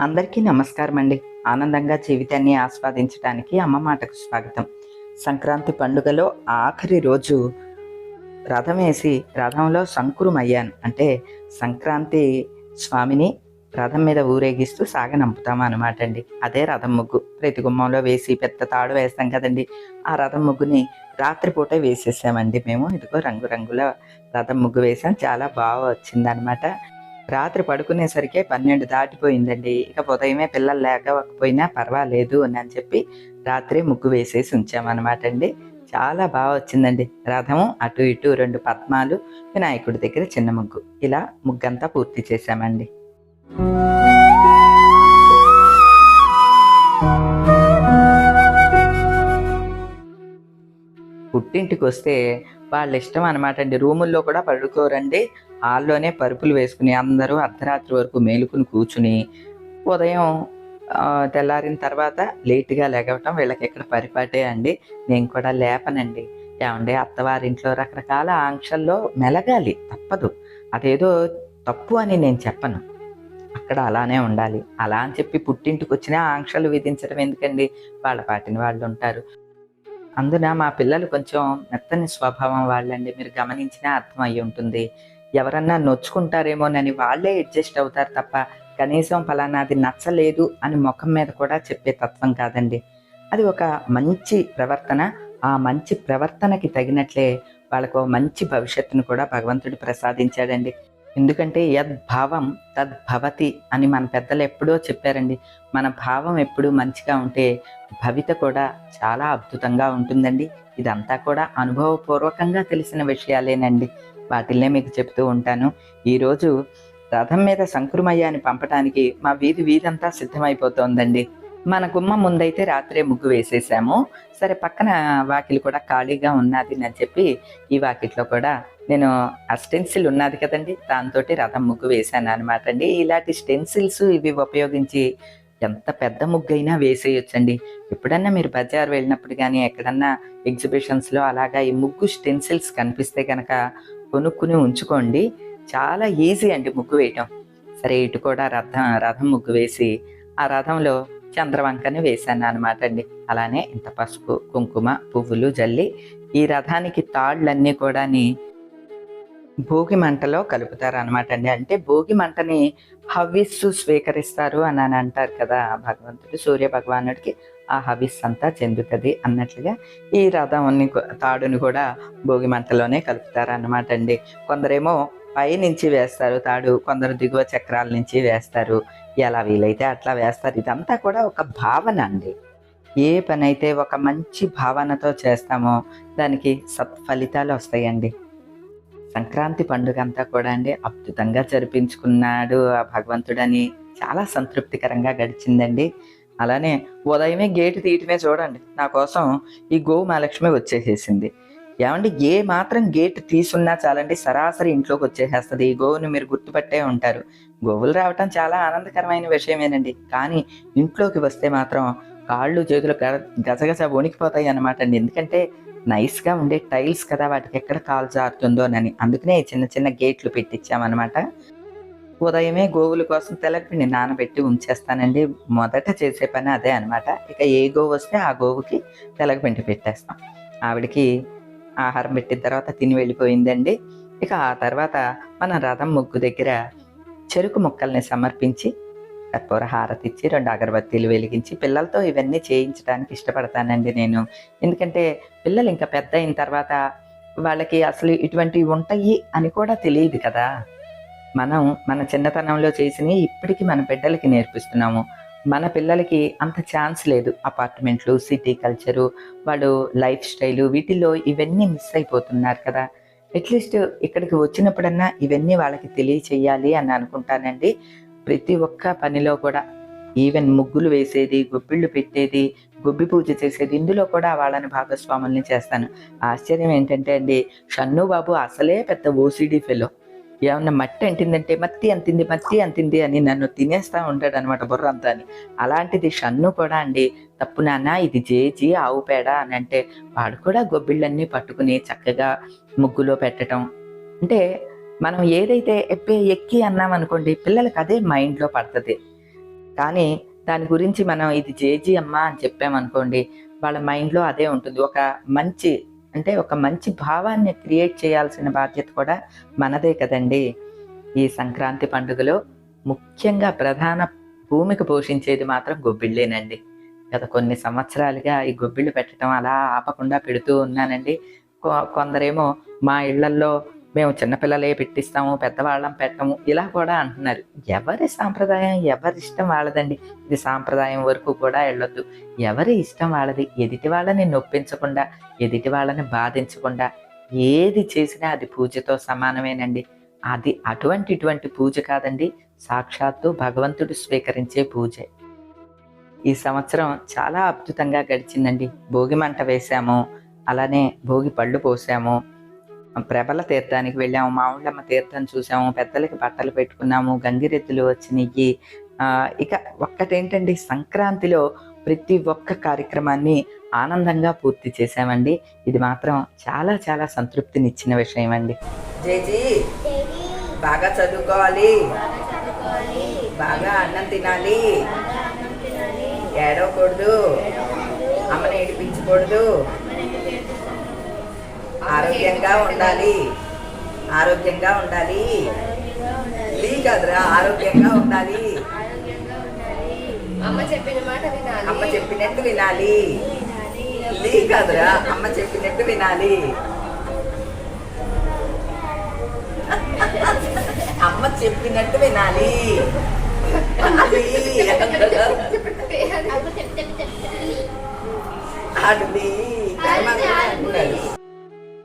అందరికీ నమస్కారం అండి ఆనందంగా జీవితాన్ని ఆస్వాదించడానికి అమ్మ మాటకు స్వాగతం. సంక్రాంతి పండుగలో ఆఖరి రోజు రథం వేసి రథంలో సంకురమయ్యాను. అంటే సంక్రాంతి స్వామిని రథం మీద ఊరేగిస్తూ సాగనంపుతాం అనమాట అండి అదే రథం ముగ్గు. ప్రతి గుమ్మంలో వేసి పెద్ద తాడు వేస్తాం కదండి. ఆ రథం ముగ్గుని రాత్రిపూట వేసేసామండి మేము. ఇదిగో రంగురంగుల రథం ముగ్గు వేసాం. చాలా బాగా వచ్చిందనమాట రాత్రి పడుకునేసరికి పన్నెండు దాటిపోయిందండి. ఇక ఉదయమే పిల్లలు లేకపోయినా పర్వాలేదు అని చెప్పి రాత్రి ముగ్గు వేసేసి ఉంచామన్నమాట అండి చాలా బాగా వచ్చిందండి. రథము అటు ఇటు రెండు పద్మాలు వినాయకుడి దగ్గర చిన్న ముగ్గు. ఇలా ముగ్గంతా పూర్తి చేశామండి. పుట్టింటికి వస్తే వాళ్ళ ఇష్టం అనమాట అండి రూముల్లో కూడా పడుకోరండి. హాల్లోనే పరుపులు వేసుకుని అందరూ అర్ధరాత్రి వరకు మేలుకుని కూర్చుని ఉదయం తెల్లారిన తర్వాత లేట్గా లెగవటం వీళ్ళకి ఇక్కడ పరిపాటే అండి. నేను కూడా లేపనండి. ఏమండి అత్తవారింట్లో రకరకాల ఆంక్షల్లో మెలగాలి తప్పదు. అదేదో తప్పు అని నేను చెప్పను. అక్కడ అలానే ఉండాలి. అలా అని చెప్పి పుట్టింటికి వచ్చిన ఆంక్షలు విధించడం ఎందుకండి? వాళ్ళ పాటిని వాళ్ళు ఉంటారు. అందున మా పిల్లలు కొంచెం మెత్తని స్వభావం వాళ్ళండి. మీరు గమనించినా అర్థం అయి ఉంటుంది. ఎవరన్నా నొచ్చుకుంటారేమోనని వాళ్ళే అడ్జస్ట్ అవుతారు తప్ప కనీసం ఫలానాది నచ్చలేదు అని ముఖం మీద కూడా చెప్పే తత్వం కాదండి. అది ఒక మంచి ప్రవర్తన ఆ మంచి ప్రవర్తనకి తగినట్లే వాళ్ళకు మంచి భవిష్యత్తును కూడా భగవంతుడు ప్రసాదించాడండి. ఎందుకంటే యద్భావం తద్భవతి అని మన పెద్దలు ఎప్పుడో చెప్పారండి. మన భావం ఎప్పుడూ మంచిగా ఉంటే భవిత కూడా చాలా అద్భుతంగా ఉంటుందండి. ఇదంతా కూడా అనుభవపూర్వకంగా తెలిసిన విషయాలేనండి. వాటిల్నే మీకు చెప్తూ ఉంటాను. ఈరోజు రథం మీద సంకురమయ్యాన్ని పంపటానికి మా వీధి వీధంతా సిద్ధమైపోతోందండి. మన గుమ్మ ముందైతే రాత్రే ముగ్గు వేసేసాము. సరే పక్కన వాకిలి కూడా ఖాళీగా ఉన్నది అని చెప్పి ఈ వాకిట్లో కూడా నేను ఆ స్టెన్సిల్ ఉన్నది కదండి దాంతో రథం ముగ్గు వేసాను అనమాట అండి. ఇలాంటి స్టెన్సిల్స్ ఇవి ఉపయోగించి ఎంత పెద్ద ముగ్గు అయినా వేసేయొచ్చండి. ఎప్పుడన్నా మీరు బజార్ వెళ్ళినప్పుడు కానీ ఎక్కడన్నా ఎగ్జిబిషన్స్లో అలాగా ఈ ముగ్గు స్టెన్సిల్స్ కనిపిస్తే కనుక కొనుక్కుని ఉంచుకోండి. చాలా ఈజీ అండి ముగ్గు వేయటం. సరే ఇటు కూడా రథం రథం ముగ్గు వేసి ఆ రథంలో చంద్రవంకని వేశాను అనమాట అండి. అలానే ఇంత పసుపు కుంకుమ పువ్వులు జల్లి ఈ రథానికి తాళ్ళన్నీ కూడాని భోగి మంటలో కలుపుతారు అనమాట అండి. అంటే భోగి మంటని హవిస్సు స్వీకరిస్తారు అని అని అంటారు కదా భగవంతుడు. సూర్య భగవానుడికి ఆ హవిస్ అంతా చెందుతుంది అన్నట్లుగా ఈ రథంని తాడుని కూడా భోగి మంటలోనే కలుపుతారు అన్నమాట అండి. కొందరేమో పై నుంచి వేస్తారు తాడు కొందరు దిగువ చక్రాల నుంచి వేస్తారు. ఎలా వీలైతే అట్లా వేస్తారు. ఇదంతా కూడా ఒక భావన అండి. ఏ పని అయితే ఒక మంచి భావనతో చేస్తామో దానికి సత్ఫలితాలు వస్తాయండి. సంక్రాంతి పండుగ అంతా కూడా అండి అద్భుతంగా జరిపించుకున్నాడు ఆ భగవంతుడని. చాలా సంతృప్తికరంగా గడిచిందండి. అలానే ఉదయమే గేటు తీయటమే చూడండి. నా కోసం ఈ గోవు మహాలక్ష్మి వచ్చేసేసింది. ఏమండి ఏ మాత్రం గేట్ తీసున్నా చాలండి సరాసరి ఇంట్లోకి వచ్చేసేస్తుంది. ఈ గోవుని మీరు గుర్తుపట్టే ఉంటారు. గోవులు రావటం చాలా ఆనందకరమైన విషయమేనండి. కానీ ఇంట్లోకి వస్తే మాత్రం కాళ్ళు చేతులు గజగజ వణికిపోతాయి అన్నమాట అండి. ఎందుకంటే నైస్గా ఉండే టైల్స్ కదా వాటికి ఎక్కడ కాలు జారుతుందోనని అందుకనే చిన్న చిన్న గేట్లు పెట్టించామన్నమాట ఉదయమే గోవుల కోసం తెల్లపిండి నానబెట్టి ఉంచేస్తానండి. మొదట చేసే పని అదే అనమాట ఇక ఏ గోవు వస్తే ఆ గోవుకి తెలగపిండి పెట్టేస్తాం. ఆవిడకి ఆహారం పెట్టిన తర్వాత తిని వెళ్ళిపోయిందండి. ఇక ఆ తర్వాత మన రథం ముగ్గు దగ్గర చెరుకు మొక్కల్ని సమర్పించి కర్పూర హారతి ఇచ్చి రెండు అగరబత్తీలు వెలిగించి పిల్లలతో ఇవన్నీ చేయించడానికి ఇష్టపడతానండి నేను. ఎందుకంటే పిల్లలు ఇంకా పెద్ద అయిన తర్వాత వాళ్ళకి అసలు ఇటువంటివి ఉంటాయి అని కూడా తెలియదు కదా. మనం మన చిన్నతనంలో చేసినవి ఇప్పటికీ మన బిడ్డలకి నేర్పిస్తున్నాము. మన పిల్లలకి అంత ఛాన్స్ లేదు అపార్ట్మెంట్లు సిటీ కల్చరు వాళ్ళు లైఫ్ స్టైలు వీటిల్లో ఇవన్నీ మిస్ అయిపోతున్నారు కదా. అట్లీస్ట్ ఇక్కడికి వచ్చినప్పుడన్నా ఇవన్నీ వాళ్ళకి తెలియచేయాలి అని అనుకుంటానండి. ప్రతి ఒక్క పనిలో కూడా ఈవెన్ ముగ్గులు వేసేది గొబ్బిళ్ళు పెట్టేది గొబ్బి పూజ చేసేది ఇందులో కూడా వాళ్ళని భాగస్వాముల్ని చేస్తాను. ఆశ్చర్యం ఏంటంటే అండి షన్ను బాబు అసలే పెద్ద ఓసిడి ఫెలో ఏమన్నా మట్టి అంటిందంటే మత్తి అంతింది మత్తి అంతింది అని నన్ను తినేస్తా ఉంటాడు అనమాట బుర్ర అంతా అని. అలాంటిది షన్ను కూడా అండి తప్పు నాన్న ఇది జేజి ఆవు పేడ అని అంటే వాడు కూడా గొబ్బిళ్ళన్నీ పట్టుకుని చక్కగా ముగ్గులో పెట్టడం అంటే మనం ఏదైతే ఎప్పే ఎక్కి అన్నాం అనుకోండి పిల్లలకి అదే మైండ్లో పడుతుంది. కానీ దాని గురించి మనం ఇది జేజీ అమ్మ అని చెప్పామనుకోండి వాళ్ళ మైండ్లో అదే ఉంటుంది. ఒక మంచి అంటే ఒక మంచి భావాన్ని క్రియేట్ చేయాల్సిన బాధ్యత కూడా మనదే కదండి. ఈ సంక్రాంతి పండుగలో ముఖ్యంగా ప్రధాన భూమిక పోషించేది మాత్రం గొబ్బిళ్ళేనండి. గత కొన్ని సంవత్సరాలుగా ఈ గొబ్బిళ్ళు పెట్టడం అలా ఆపకుండా పెడుతూ ఉన్నానండి. కొ- కొందరేమో మా ఇళ్ళల్లో మేము చిన్నపిల్లలే పెట్టిస్తాము పెద్దవాళ్ళం పెట్టము ఇలా కూడా అంటున్నారు. ఎవరి సాంప్రదాయం ఎవరి ఇష్టం వాళ్ళదండి? ఇది సాంప్రదాయం వరకు కూడా వెళ్ళొద్దు. ఎవరి ఇష్టం వాళ్ళది? ఎదుటి వాళ్ళని నొప్పించకుండా ఎదుటి వాళ్ళని బాధించకుండా ఏది చేసినా అది పూజతో సమానమేనండి. అది అటువంటి ఇటువంటి పూజ కాదండి. సాక్షాత్తు భగవంతుడు స్వీకరించే పూజే. ఈ సంవత్సరం చాలా అద్భుతంగా గడిచిందండి. భోగి మంట వేశాము అలానే భోగి పళ్ళు పోసాము ప్రబల తీర్థానికి వెళ్ళాము. మామిళ్ళమ్మ తీర్థం చూసాము. పెద్దలకి బట్టలు పెట్టుకున్నాము. గంగిరెద్దులు వచ్చినాయి ఆ, ఇక ఒక్కటేంటండి? సంక్రాంతిలో ప్రతి ఒక్క కార్యక్రమాన్ని ఆనందంగా పూర్తి చేశామండి. ఇది మాత్రం చాలా చాలా సంతృప్తినిచ్చిన విషయం అండి జేజీ. బాగా చదువుకోవాలి. బాగా అన్నం తినాలి. ఏడవకూడదు. అమ్మని ఏడిపించకూడదు. ఆరోగ్యంగా ఉండాలి. ఆరోగ్యంగా ఉండాలి. లీ కాదురా ఆరోగ్యంగా ఉండాలి. అమ్మ చెప్పిన మాట వినాలి. అమ్మ చెప్పినట్టు వినాలి. లీ కాదురా అమ్మ చెప్పినట్టు వినాలి. అమ్మ చెప్పినట్టు వినాలి. అంటున్నాడు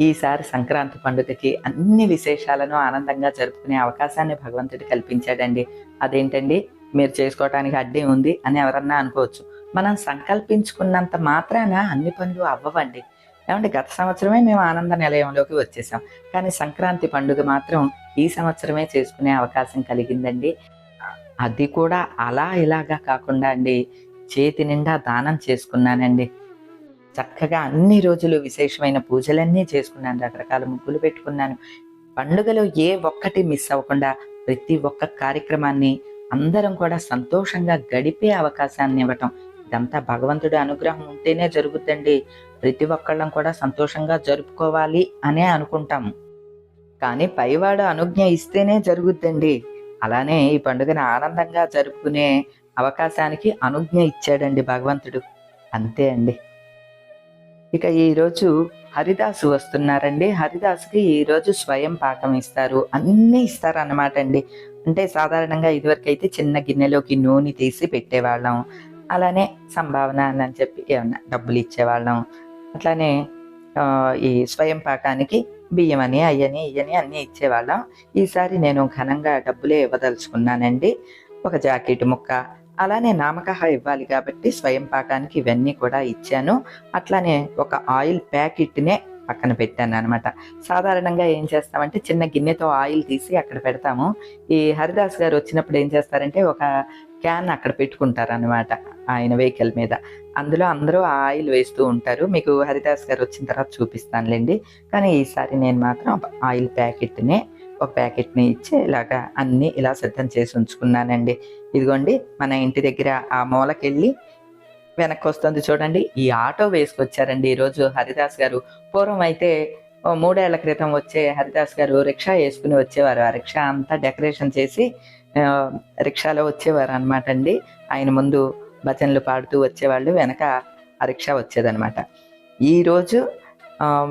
ఈసారి సంక్రాంతి పండుగకి అన్ని విశేషాలను ఆనందంగా జరుపుకునే అవకాశాన్ని భగవంతుడు కల్పించాడండి. అదేంటండి? మీరు చేసుకోవటానికి అడ్డి ఉంది అని ఎవరన్నా అనుకోవచ్చు. మనం సంకల్పించుకున్నంత మాత్రాన అన్ని పనులు అవ్వవండి. ఏమంటే గత సంవత్సరమే మేము ఆనంద నిలయంలోకి వచ్చేసాం. కానీ సంక్రాంతి పండుగ మాత్రం ఈ సంవత్సరమే చేసుకునే అవకాశం కలిగిందండి. అది కూడా అలా ఇలాగా కాకుండా అండి. చేతి నిండా దానం చేసుకున్నానండి. చక్కగా అన్ని రోజులు విశేషమైన పూజలన్నీ చేసుకున్నాను రకరకాల ముగ్గులు పెట్టుకున్నాను. పండుగలో ఏ ఒక్కటి మిస్ అవ్వకుండా ప్రతి ఒక్క కార్యక్రమాన్ని అందరం కూడా సంతోషంగా గడిపే అవకాశాన్ని ఇవ్వటం. ఇదంతా భగవంతుడి అనుగ్రహం ఉంటేనే జరుగుద్దండి. ప్రతి ఒక్కళ్ళం కూడా సంతోషంగా జరుపుకోవాలి అనే అనుకుంటాము కానీ పైవాడు అనుజ్ఞ ఇస్తేనే జరుగుద్దండి. అలానే ఈ పండుగను ఆనందంగా జరుపుకునే అవకాశానికి అనుజ్ఞ ఇచ్చాడండి భగవంతుడు. అంతే అండి. ఇక ఈరోజు హరిదాసు వస్తున్నారండి. హరిదాసుకి ఈరోజు స్వయం పాకం ఇస్తారు. అన్నీ ఇస్తారు అన్నమాట అండి. అంటే సాధారణంగా ఇదివరకు అయితే చిన్న గిన్నెలోకి నూనె తీసి పెట్టేవాళ్ళం. అలానే సంభావన అని చెప్పి ఏమన్నా డబ్బులు ఇచ్చేవాళ్ళం. అట్లానే ఈ స్వయం పాకానికి బియ్యం అని అయ్యని ఇయ్యని అన్నీ ఇచ్చేవాళ్ళం. ఈసారి నేను ఘనంగా డబ్బులే ఇవ్వదలుచుకున్నానండి. ఒక జాకెట్ ముక్క అలానే నామకహ ఇవ్వాలి కాబట్టి స్వయం పాకానికి ఇవన్నీ కూడా ఇచ్చాను. అట్లానే ఒక ఆయిల్ ప్యాకెట్నే పక్కన పెట్టాను అనమాట సాధారణంగా ఏం చేస్తామంటే చిన్న గిన్నెతో ఆయిల్ తీసి అక్కడ పెడతాము. ఈ హరిదాస్ గారు వచ్చినప్పుడు ఏం చేస్తారంటే ఒక క్యాన్ అక్కడ పెట్టుకుంటారు అనమాట ఆయన వెహికల్ మీద. అందులో అందరూ ఆయిల్ వేస్తూ ఉంటారు. మీకు హరిదాస్ గారు వచ్చిన తర్వాత చూపిస్తానులేండి. కానీ ఈసారి నేను మాత్రం ఆయిల్ ప్యాకెట్నే ఒక ప్యాకెట్ని ఇచ్చి ఇలాగా అన్నీ ఇలా సిద్ధం చేసి ఉంచుకున్నానండి. ఇదిగోండి మన ఇంటి దగ్గర ఆ మూలకెళ్ళి వెనక్కి వస్తుంది చూడండి. ఈ ఆటో వేసుకొచ్చారండి ఈరోజు హరిదాస్ గారు. పూర్వం అయితే మూడేళ్ళ క్రితం వచ్చే హరిదాస్ గారు రిక్షా వేసుకుని వచ్చేవారు. ఆ రిక్షా అంతా డెకరేషన్ చేసి రిక్షాలో వచ్చేవారు అనమాట అండి. ఆయన ముందు భజనలు పాడుతూ వచ్చేవాళ్ళు వెనక ఆ రిక్షా వచ్చేదనమాట ఈరోజు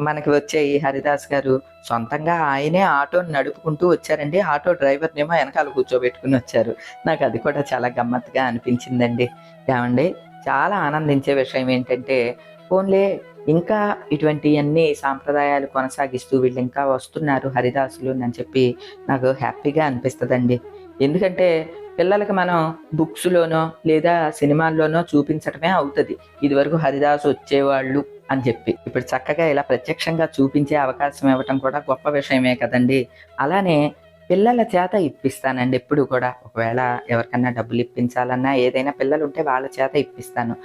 మనకి వచ్చే ఈ హరిదాస్ గారు సొంతంగా ఆయనే ఆటోని నడుపుకుంటూ వచ్చారండి. ఆటో డ్రైవర్నేమో వెనకాల కూర్చోబెట్టుకుని వచ్చారు. నాకు అది కూడా చాలా గమ్మత్తుగా అనిపించిందండి. ఏమండి? చాలా ఆనందించే విషయం ఏంటంటే ఫోన్లే ఇంకా ఇటువంటి అన్ని సాంప్రదాయాలు కొనసాగిస్తూ వీళ్ళు ఇంకా వస్తున్నారు హరిదాసులు అని చెప్పి నాకు హ్యాపీగా అనిపిస్తుందండి. ఎందుకంటే పిల్లలకి మనం బుక్స్లోనో లేదా సినిమాల్లోనో చూపించడమే అవుతుంది. ఇదివరకు హరిదాసు వచ్చేవాళ్ళు అని చెప్పి. ఇప్పుడు చక్కగా ఇలా ప్రత్యక్షంగా చూపించే అవకాశం ఇవ్వటం కూడా గొప్ప విషయమే కదండి. అలానే పిల్లల చేత ఇప్పిస్తానండి ఎప్పుడు కూడా. ఒకవేళ ఎవరికన్నా డబ్బులు ఇప్పించాలన్నా ఏదైనా పిల్లలు ఉంటే వాళ్ళ చేత ఇప్పిస్తాను.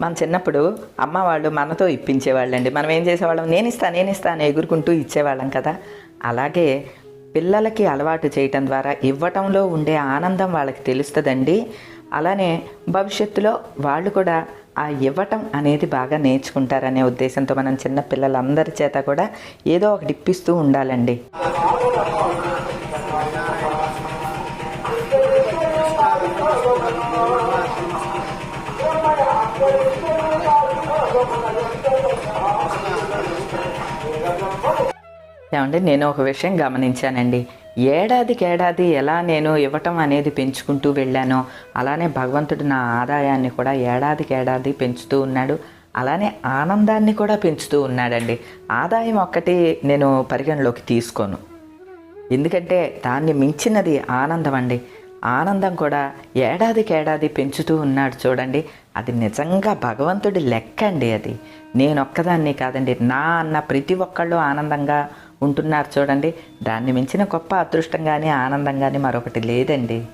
మన చిన్నప్పుడు అమ్మ వాళ్ళు మనతో ఇప్పించేవాళ్ళండి. మనం ఏం చేసేవాళ్ళం? నేను ఇస్తాను నేను ఇస్తాను ఎగురుకుంటూ ఇచ్చేవాళ్ళం కదా. అలాగే పిల్లలకి అలవాటు చేయటం ద్వారా ఇవ్వటంలో ఉండే ఆనందం వాళ్ళకి తెలుస్తుందండి. అలానే భవిష్యత్తులో వాళ్ళు కూడా ఆ ఇవ్వటం అనేది బాగా నేర్చుకుంటారనే ఉద్దేశంతో మనం చిన్న పిల్లలందరి చేత కూడా ఏదో ఒకటి ఇప్పిస్తూ ఉండాలండి. ఏమంటే నేను ఒక విషయం గమనించానండి. ఏడాదికి ఏడాది ఎలా నేను ఇవ్వటం అనేది పెంచుకుంటూ వెళ్ళానో అలానే భగవంతుడు నా ఆదాయాన్ని కూడా ఏడాదికేడాది పెంచుతూ ఉన్నాడు. అలానే ఆనందాన్ని కూడా పెంచుతూ ఉన్నాడండి. ఆదాయం ఒక్కటి నేను పరిగణలోకి తీసుకోను. ఎందుకంటే దాన్ని మించినది ఆనందం అండి ఆనందం కూడా ఏడాదికేడాది పెంచుతూ ఉన్నాడు చూడండి. అది నిజంగా భగవంతుడి లెక్క అండి అది. నేను ఒక్కదాన్ని కాదండి. నా అన్న ప్రతి ఒక్కళ్ళు ఆనందంగా ఉంటున్నారు చూడండి. దాన్ని మించిన గొప్ప అదృష్టం కానీ ఆనందం కానీ మరొకటి లేదండి.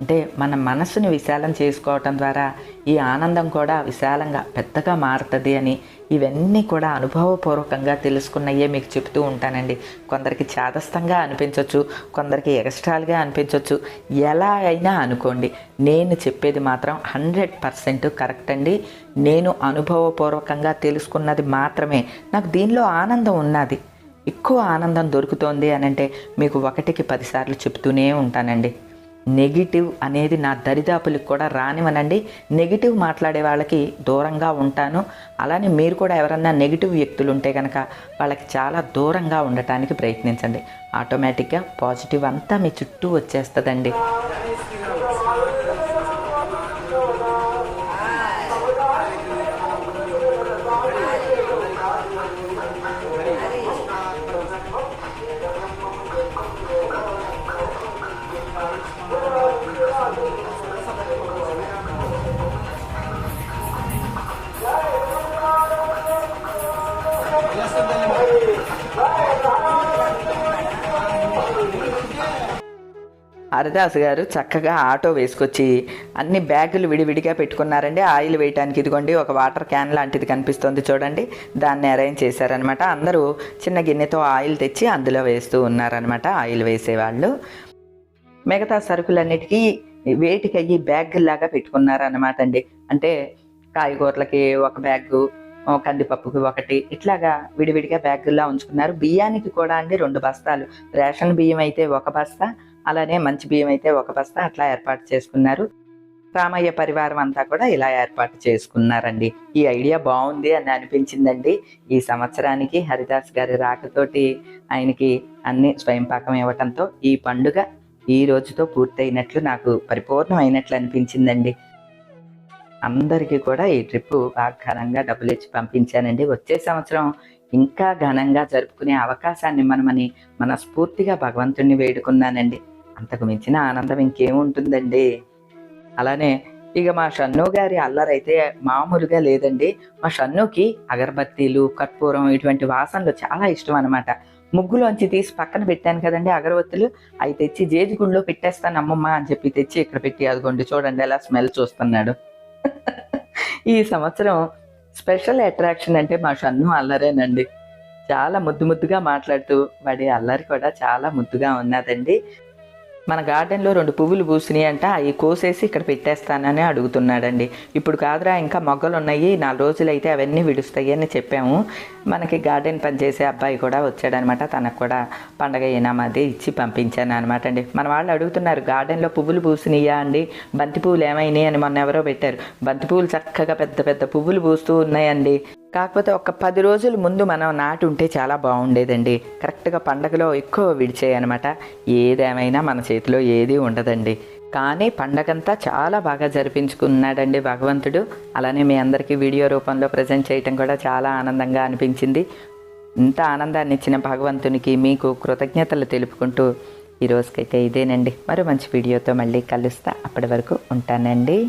అంటే మన మనస్సుని విశాలం చేసుకోవటం ద్వారా ఈ ఆనందం కూడా విశాలంగా పెద్దగా మారుతుంది అని ఇవన్నీ కూడా అనుభవపూర్వకంగా తెలుసుకున్నయ్యే మీకు చెప్తూ ఉంటానండి. కొందరికి చాదస్తంగా అనిపించవచ్చు కొందరికి ఎక్స్ట్రాల్గా అనిపించవచ్చు ఎలా అయినా అనుకోండి నేను చెప్పేది మాత్రం హండ్రెడ్ పర్సెంట్ కరెక్ట్ అండి. నేను అనుభవపూర్వకంగా తెలుసుకున్నది మాత్రమే. నాకు దీనిలో ఆనందం ఉన్నది. ఎక్కువ ఆనందం దొరుకుతోంది అని అంటే మీకు ఒకటికి పదిసార్లు చెప్తూనే ఉంటానండి. నెగిటివ్ అనేది నా దరిదాపులకు కూడా రానివనండి నెగిటివ్ మాట్లాడే వాళ్ళకి దూరంగా ఉంటాను. అలానే మీరు కూడా ఎవరన్నా నెగిటివ్ వ్యక్తులు ఉంటే కనుక వాళ్ళకి చాలా దూరంగా ఉండటానికి ప్రయత్నించండి. ఆటోమేటిక్గా పాజిటివ్ అంతా మీ చుట్టూ వచ్చేస్తుందండి. హరిదాస్ గారు చక్కగా ఆటో వేసుకొచ్చి అన్ని బ్యాగులు విడివిడిగా పెట్టుకున్నారండి. ఆయిల్ వేయటానికి ఇదిగోండి ఒక వాటర్ క్యాన్ లాంటిది కనిపిస్తుంది చూడండి. దాన్ని అరేంజ్ చేశారనమాట అందరూ చిన్న గిన్నెతో ఆయిల్ తెచ్చి అందులో వేస్తూ ఉన్నారనమాట ఆయిల్ వేసేవాళ్ళు. మిగతా సరుకులన్నిటికీ వేటికి అయ్యి బ్యాగుల్లాగా పెట్టుకున్నారనమాట అండి. అంటే కాయగూరలకి ఒక బ్యాగు కందిపప్పుకి ఒకటి ఇట్లాగా విడివిడిగా బ్యాగుల్లా ఉంచుకున్నారు. బియ్యానికి కూడా అండి రెండు బస్తాలు. రేషన్ బియ్యం అయితే ఒక బస్తా అలానే మంచి బియ్యం అయితే ఒక బస్తా అట్లా ఏర్పాటు చేసుకున్నారు. రామయ్య పరివారం అంతా కూడా ఇలా ఏర్పాటు చేసుకున్నారండి. ఈ ఐడియా బాగుంది అని అనిపించిందండి. ఈ సంవత్సరానికి హరిదాస్ గారి రాకతోటి ఆయనకి అన్ని స్వయంపాకం ఇవ్వటంతో ఈ పండుగ ఈ రోజుతో పూర్తయినట్లు నాకు పరిపూర్ణమైనట్లు అనిపించిందండి. అందరికీ కూడా ఈ ట్రిప్ బాగా ఘనంగా డబ్బులు ఇచ్చి పంపించానండి. వచ్చే సంవత్సరం ఇంకా ఘనంగా జరుపుకునే అవకాశాన్ని మనమని మనస్ఫూర్తిగా భగవంతుణ్ణి వేడుకున్నానండి. అంతకు మించిన ఆనందం ఇంకేముంటుందండి? అలానే ఇక మా షన్ను గారి అల్లరైతే మామూలుగా లేదండి. మా షన్నుకి అగరబత్తీలు కర్పూరం ఇటువంటి వాసనలు చాలా ఇష్టం అనమాట ముగ్గులోంచి తీసి పక్కన పెట్టాను కదండి అగరబత్తులు. అవి తెచ్చి జేజిగుండ్లో పెట్టేస్తాను అమ్మమ్మ అని చెప్పి తెచ్చి ఇక్కడ పెట్టి అదిగోండి చూడండి ఎలా స్మెల్ చూస్తున్నాడు. ఈ సంవత్సరం స్పెషల్ అట్రాక్షన్ అంటే మా షన్ను అల్లరేనండి. చాలా ముద్దు ముద్దుగా మాట్లాడుతూ వాడి అల్లరి కూడా చాలా ముద్దుగా ఉన్నదండి. మన గార్డెన్లో రెండు పువ్వులు పూసినాయి అంట అవి కోసేసి ఇక్కడ పెట్టేస్తానని అడుగుతున్నాడండి. ఇప్పుడు కాదురా ఇంకా మొగ్గలు ఉన్నాయి నాలుగు రోజులైతే అవన్నీ విడుస్తాయి అని చెప్పాము. మనకి గార్డెన్ పనిచేసే అబ్బాయి కూడా వచ్చాడనమాట. తనకు కూడా పండగ ఇనామది ఇచ్చి పంపించాను అనమాట అండి. మన వాళ్ళు అడుగుతున్నారు గార్డెన్లో పువ్వులు పూసినాయా అండి? బంతి పువ్వులు ఏమైనాయి అని మొన్న ఎవరో పెట్టారు. బంతి పువ్వులు చక్కగా పెద్ద పెద్ద పువ్వులు పూస్తూ ఉన్నాయండి. కాకపోతే ఒక పది రోజుల ముందు మనం నాటి ఉంటే చాలా బాగుండేదండి. కరెక్ట్గా పండగలో ఎక్కువ విడిచాయి అనమాట ఏదేమైనా మన చేతిలో ఏది ఉండదండి. కానీ పండగంతా చాలా బాగా జరిపించుకున్నాడండి భగవంతుడు. అలానే మీ అందరికీ వీడియో రూపంలో ప్రజెంట్ చేయటం కూడా చాలా ఆనందంగా అనిపించింది. ఇంత ఆనందాన్ని ఇచ్చిన భగవంతునికి మీకు కృతజ్ఞతలు తెలుపుకుంటూ ఈ రోజుకైతే ఇదేనండి. మరో మంచి వీడియోతో మళ్ళీ కలుస్తా. అప్పటి వరకు ఉంటానండి.